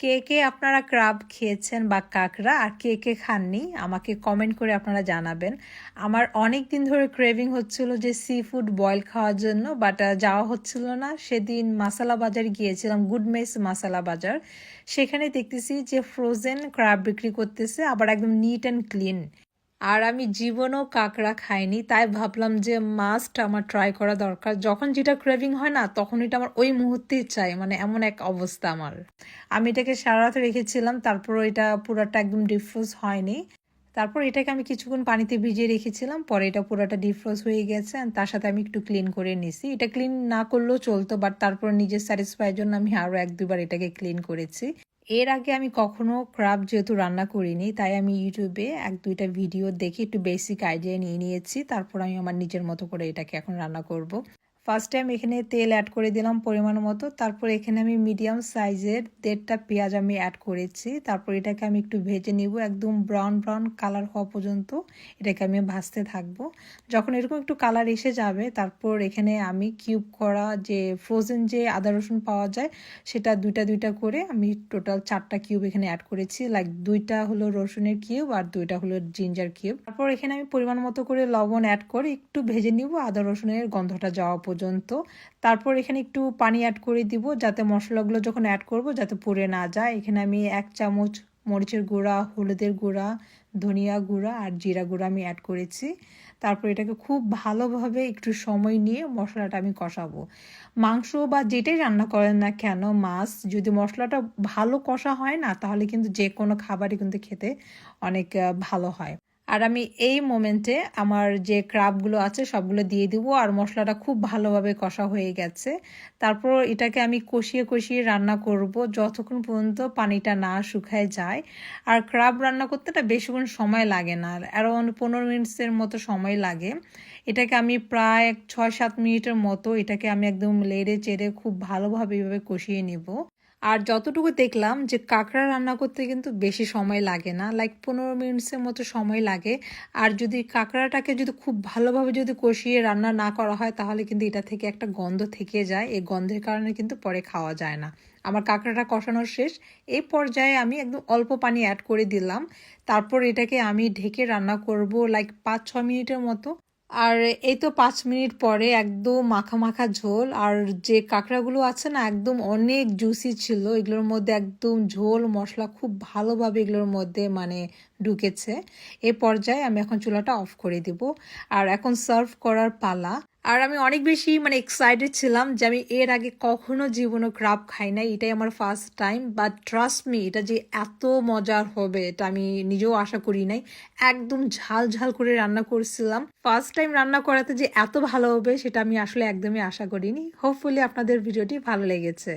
কে কে আপনারা ক্রাব খেয়েছেন বা কাঁকড়া আর কে কে খাননি, আমাকে কমেন্ট করে আপনারা জানাবেন। আমার অনেক দিন ধরে ক্রেভিং হচ্ছিল যে সি ফুড বয়েল খাওয়ার জন্য বাট যাওয়া হচ্ছিল না। সেদিন মাসালা বাজার গিয়েছিলাম গুডমেস মাসালা বাজার। সেখানে দেখতেছি যে ফ্রোজেন ক্রাব বিক্রি করতেছে, আবার একদম নিট অ্যান্ড ক্লিন আর আমি জীবনেও কাঁকড়া খাইনি, তাই ভাবলাম যে মাস্ট আমার ট্রাই করা দরকার। যখন যেটা ক্রেভিং হয় না, তখন এটা আমার ওই মুহূর্তেই চাই মানে এমন এক অবস্থা আমার। আমি এটাকে সারা রাত রেখেছিলাম তারপর এটা পুরোটা একদম ডিফ্রোজ হয়নি। তারপর এটাকে আমি কিছুক্ষণ পানিতে ভিজিয়ে রেখেছিলাম, পরে এটা পুরোটা ডিফ্রোজ হয়ে গেছে তার সাথে আমি একটু ক্লিন করে নিছি। এটা ক্লিন না করলেও চলতো বাট তারপর নিজের স্যাটিসফাইয়ের জন্য আমি আরও এক দুবার এটাকে ক্লিন করেছি। এর আগে আমি কখনো ক্রাব যেহেতু রান্না করিনি, তাই আমি ইউটিউবে এক দুইটা ভিডিও দেখে একটু বেসিক আইডিয়া নিয়ে নিয়েছি, তারপর আমি আমার নিজের মতো করে এটাকে এখন রান্না করব। ফার্স্ট টাইম এখানে তেল অ্যাড করে দিলাম পরিমাণ মতো। তারপর এখানে আমি মিডিয়াম সাইজের দেড়টা পেঁয়াজ আমি অ্যাড করেছি। তারপর এটাকে আমি একটু ভেজে নিব। একদম ব্রাউন ব্রাউন কালার হওয়া পর্যন্ত এটাকে আমি ভাজতে থাকব। যখন এরকম একটু কালার এসে যাবে, তারপর এখানে আমি কিউব করা যে ফ্রোজেন যে আদা রসুন পাওয়া যায়, সেটা দুইটা দুইটা করে আমি টোটাল চারটা কিউব এখানে অ্যাড করেছি। লাইক দুইটা হলো রসুনের কিউব আর দুইটা হলো জিঞ্জার কিউব তারপর এখানে আমি পরিমাণ মতো করে লবণ অ্যাড করে একটু ভেজে নিব। আদা রসুনের গন্ধটা যাওয়া পর্যন্ত। তারপর এখানে একটু পানি অ্যাড করে দিব, যাতে মশলাগুলো যখন অ্যাড করব যাতে পুড়ে না যায়। এখানে আমি এক চামচ মরিচের গুঁড়া, হলুদের গুঁড়া, ধনিয়া গুঁড়া আর জিরা গুঁড়া আমি অ্যাড করেছি। তারপর এটাকে খুব ভালোভাবে একটু সময় নিয়ে মশলাটা আমি কষাবো। মাংস বা যেটাই রান্না করেন না কেন, মাছ, যদি মশলাটা ভালো কষা হয় না, তাহলে কিন্তু যে কোনো খাবারই কিন্তু খেতে অনেক ভালো হয়। আর আমি এই মোমেন্টে আমার যে ক্রাবগুলো আছে সবগুলো দিয়ে দিব আর মশলাটা খুব ভালোভাবে কষা হয়ে গেছে। তারপর এটাকে আমি কষিয়ে কষিয়ে রান্না করব যতক্ষণ পর্যন্ত পানিটা না শুকায় যায়। আর ক্রাব রান্না করতে এটা বেশিক্ষণ সময় লাগে না অ্যারাউন্ড পনেরো মিনিটসের মতো সময় লাগে। এটাকে আমি প্রায় ছয় সাত মিনিটের মতো এটাকে আমি একদম লেড়ে চেড়ে খুব ভালোভাবে এভাবে কষিয়ে নিব। আর যতটুকু দেখলাম যে কাঁকড়া রান্না করতে কিন্তু বেশি সময় লাগে না লাইক পনেরো মিনিটসের মতো সময় লাগে। আর যদি কাঁকড়াটাকে যদি খুব ভালোভাবে যদি কষিয়ে রান্না না করা হয়, তাহলে কিন্তু এটা থেকে একটা গন্ধ থেকে যায়। এই গন্ধের কারণে কিন্তু পরে খাওয়া যায় না। আমার কাঁকড়াটা কষানো শেষ। এই পর্যায়ে আমি একদম অল্প পানি অ্যাড করে দিলাম। তারপর এটাকে আমি ঢেকে রান্না করব লাইক পাঁচ ছ মিনিটের মতো। আর এই তো পাঁচ মিনিট পরে একদম মাখা মাখা ঝোল, আর যে কাঁকড়াগুলো আছে না, একদম অনেক জুসি ছিল। এগুলোর মধ্যে একদম ঝোল, মশলা খুব ভালোভাবে এগুলোর মধ্যে মানে ঢুকেছে। এ পর্যায়ে আমি এখন চুলাটা অফ করে দিব। আর এখন সার্ভ করার পালা। আর আমি অনেক বেশি মানে এক্সাইটেড ছিলাম যে আমি এর আগে কখনো জীবনও ক্রাব খাই নাই। এটাই আমার first time but trust me এটা যে এত মজার হবে, এটা আমি নিজেও আশা করি নাই। একদম ঝাল ঝাল করে রান্না করছিলাম। ফার্স্ট টাইম রান্না করাতে যে এত ভালো হবে, সেটা আমি আসলে একদমই আশা করিনি। হোপফুলি আপনাদের ভিডিওটি ভালো লেগেছে।